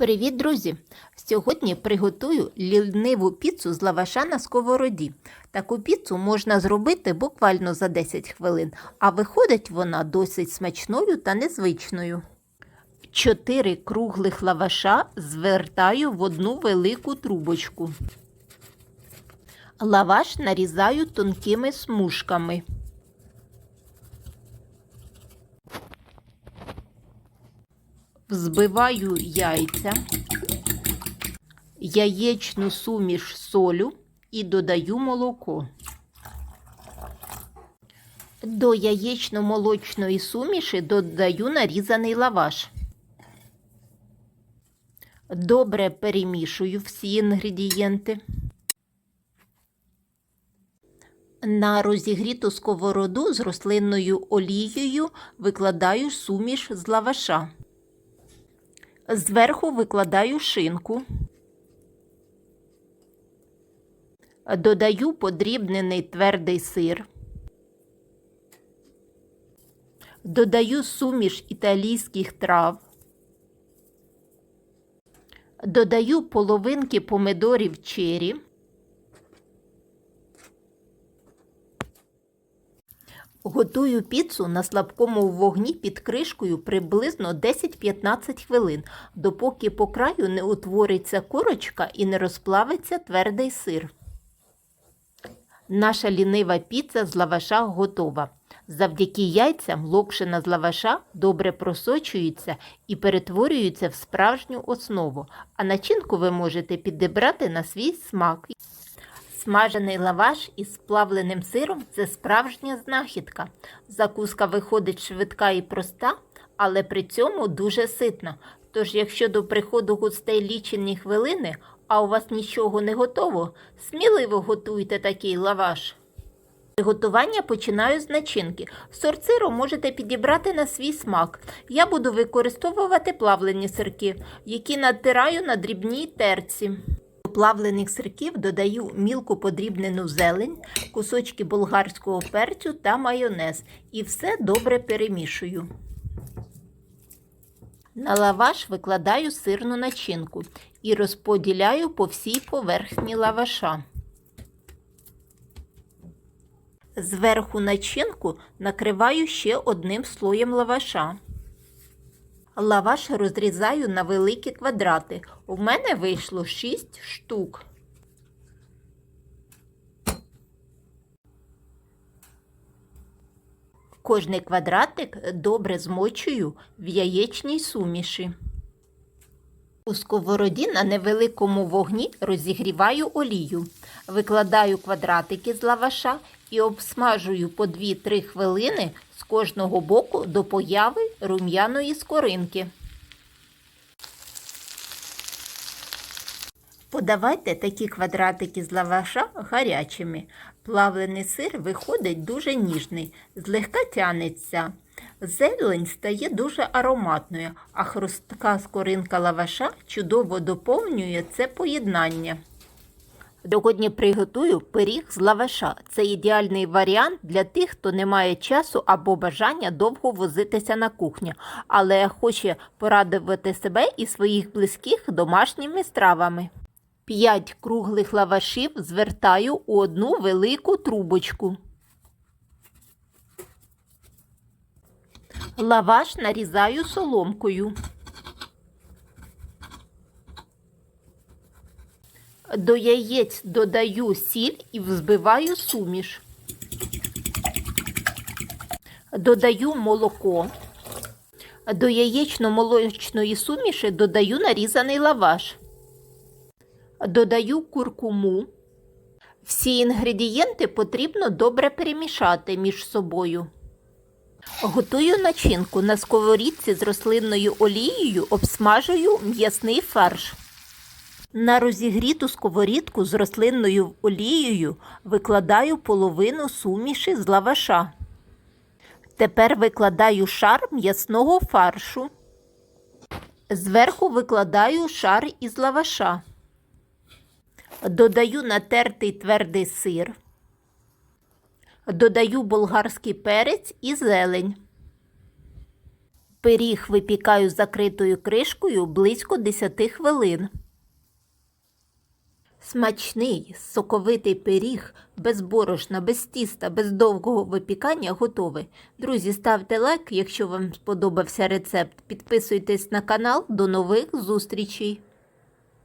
Привіт, друзі! Сьогодні приготую ліниву піцу з лаваша на сковороді. Таку піцу можна зробити буквально за 10 хвилин, а виходить вона досить смачною та незвичною. Чотири круглих лаваша звертаю в одну велику трубочку. Лаваш нарізаю тонкими смужками. Взбиваю яйця, яєчну суміш солю і додаю молоко. До яєчно-молочної суміші додаю нарізаний лаваш. Добре перемішую всі інгредієнти. На розігріту сковороду з рослинною олією викладаю суміш з лаваша. Зверху викладаю шинку. Додаю подрібнений твердий сир. Додаю суміш італійських трав. Додаю половинки помидорів чері. Готую піцу на слабкому вогні під кришкою приблизно 10-15 хвилин, допоки по краю не утвориться корочка і не розплавиться твердий сир. Наша лінива піца з лаваша готова. Завдяки яйцям локшина з лаваша добре просочується і перетворюється в справжню основу, а начинку ви можете підібрати на свій смак. Смажений лаваш із сплавленим сиром це справжня знахідка. Закуска виходить швидка і проста, але при цьому дуже ситна. Тож, якщо до приходу гостей лічені хвилини, а у вас нічого не готово, сміливо готуйте такий лаваш. Приготування починаю з начинки. Сорт сиру можете підібрати на свій смак. Я буду використовувати плавлені сирки, які натираю на дрібній терці. Плавлених сирків додаю мілко подрібнену зелень, кусочки болгарського перцю та майонез і все добре перемішую. На лаваш викладаю сирну начинку і розподіляю по всій поверхні лаваша. Зверху начинку накриваю ще одним слоєм лаваша. Лаваш розрізаю на великі квадрати. У мене вийшло 6 штук. Кожний квадратик добре змочую в яєчній суміші. У сковороді на невеликому вогні розігріваю олію. Викладаю квадратики з лаваша і обсмажую по 2-3 хвилини кожного боку до появи рум'яної скоринки. Подавайте такі квадратики з лаваша гарячими. Плавлений сир виходить дуже ніжний, злегка тянеться. Зелень стає дуже ароматною, а хрустка скоринка лаваша чудово доповнює це поєднання. Сьогодні приготую пиріг з лаваша. Це ідеальний варіант для тих, хто не має часу або бажання довго возитися на кухню, але хоче порадувати себе і своїх близьких домашніми стравами. П'ять круглих лавашів звертаю у одну велику трубочку. Лаваш нарізаю соломкою. До яєць додаю сіль і взбиваю суміш. Додаю молоко. До яєчно-молочної суміші додаю нарізаний лаваш. Додаю куркуму. Всі інгредієнти потрібно добре перемішати між собою. Готую начинку на сковорідці з рослинною олією, обсмажую м'ясний фарш. На розігріту сковорідку з рослинною олією викладаю половину суміші з лаваша. Тепер викладаю шар м'ясного фаршу. Зверху викладаю шар із лаваша. Додаю натертий твердий сир. Додаю болгарський перець і зелень. Пиріг випікаю закритою кришкою близько 10 хвилин. Смачний, соковитий пиріг, без борошна, без тіста, без довгого випікання готовий. Друзі, ставте лайк, якщо вам сподобався рецепт. Підписуйтесь на канал. До нових зустрічей!